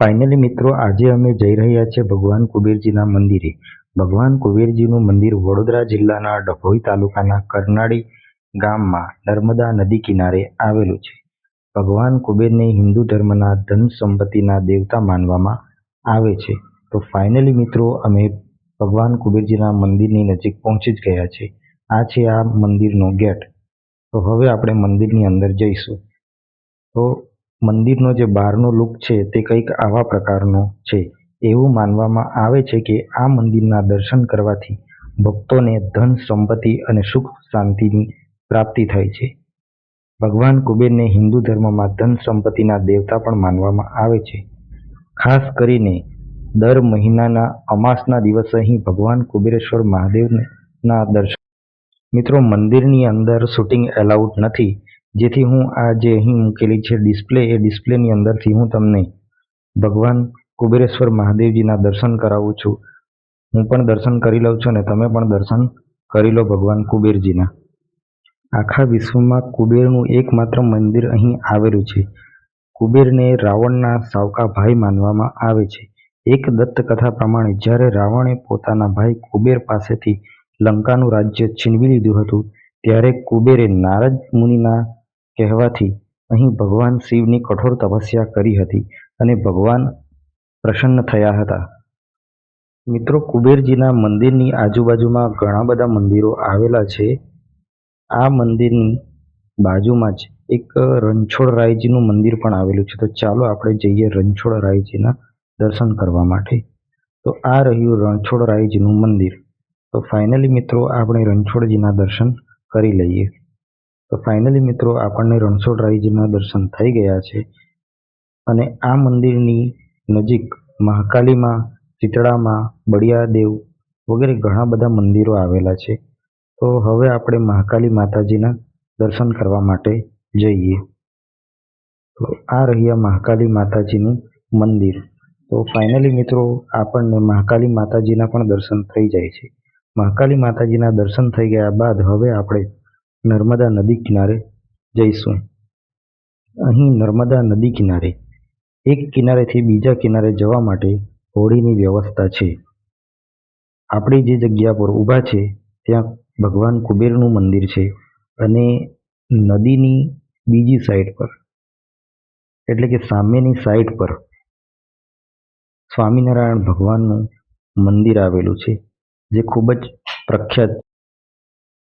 Finally મિત્રો, આજે અમે જઈ રહ્યા છીએ ભગવાન કુબેરજીના મંદિરે. ભગવાન કુબેરજીનું મંદિર વડોદરા જિલ્લાના ડભોઈ તાલુકાના કરનાળી ગામમાં નર્મદા નદી કિનારે આવેલું છે. ભગવાન કુબેરને હિન્દુ ધર્મના ધન સંપત્તિના દેવતા માનવામાં આવે છે. તો ફાઇનલી મિત્રો, અમે ભગવાન કુબેરજીના મંદિરની નજીક પહોંચી જ ગયા છે આ છે આ મંદિરનો ગેટ. તો હવે આપણે મંદિરની અંદર જઈશું. તો મંદિરનો જે બહારનો લુક છે તે કંઈક આવા પ્રકારનો છે. એવું માનવામાં આવે છે કે આ મંદિરના દર્શન કરવાથી ભક્તોને ધન, સંપત્તિ અને સુખ શાંતિની પ્રાપ્તિ થાય છે. ભગવાન કુબેરને હિન્દુ ધર્મમાં ધન, સંપત્તિના દેવતા પણ માનવામાં આવે છે. ખાસ કરીને દર મહિનાના અમાસના દિવસે અહીં ભગવાન કુબેરેશ્વર મહાદેવના દર્શન. મિત્રો, મંદિરની અંદર શૂટિંગ એલાઉડ નથી. જેથી હું આ જે અહીં મૂકેલી છે ડિસ્પ્લે, એ ડિસ્પ્લેની અંદરથી હું તમને ભગવાન કુબેરેશ્વર મહાદેવજીના દર્શન કરાવું છું. હું પણ દર્શન કરી લઉં છું અને તમે પણ દર્શન કરી લો ભગવાન કુબેરજીના. આખા વિશ્વમાં કુબેરનું એકમાત્ર મંદિર અહીં આવેલું છે. કુબેરને રાવણના સાવકા ભાઈ માનવામાં આવે છે. એક દત્તકથા પ્રમાણે, જ્યારે રાવણે પોતાના ભાઈ કુબેર પાસેથી લંકાનું રાજ્ય છીનવી લીધું હતું, ત્યારે કુબેરે નારદ મુનિના કહેવાથી અહીં ભગવાન શિવની કઠોર તપસ્યા કરી હતી અને ભગવાન પ્રસન્ન થયા હતા. મિત્રો, કુબેરજીના મંદિરની આજુબાજુમાં ઘણા બધા મંદિરો આવેલા છે. આ મંદિરની બાજુમાં જ એક રણછોડરાયજીનું મંદિર પણ આવેલું છે. તો ચાલો આપણે જઈએ રણછોડરાયજીના દર્શન કરવા માટે. તો આ રહ્યું રણછોડરાયજીનું મંદિર. તો ફાઇનલી મિત્રો, આપણે રણછોડજીના દર્શન કરી લઈએ. તો ફાઇનલી મિત્રો આપણને રણછોડરાયજીના દર્શન થઈ ગયા છે. અને આ મંદિરની નજીક મહાકાલીમાં, શીતળામાં, બળિયાદેવ વગેરે ઘણા બધા મંદિરો આવેલા છે. તો હવે આપણે મહાકાલી માતાજીના દર્શન કરવા માટે જઈએ. તો આ રહ્યા મહાકાલી માતાજીનું મંદિર. તો ફાઇનલી મિત્રો આપણને મહાકાલી માતાજીના પણ દર્શન થઈ જાય છે. મહાકાલી માતાજીના દર્શન થઈ ગયા બાદ હવે આપણે નર્મદા નદી કિનારે જઈશું. અહીં નર્મદા નદી કિનારે, એક કિનારેથી બીજા કિનારે જવા માટે હોડીની વ્યવસ્થા છે. આપણી જે જગ્યા પર ઊભા છે, ત્યાં ભગવાન કુબેરનું મંદિર છે અને નદીની બીજી સાઈડ પર, એટલે કે સામેની સાઈડ પર સ્વામિનારાયણ ભગવાનનું મંદિર આવેલું છે, જે ખૂબ જ પ્રખ્યાત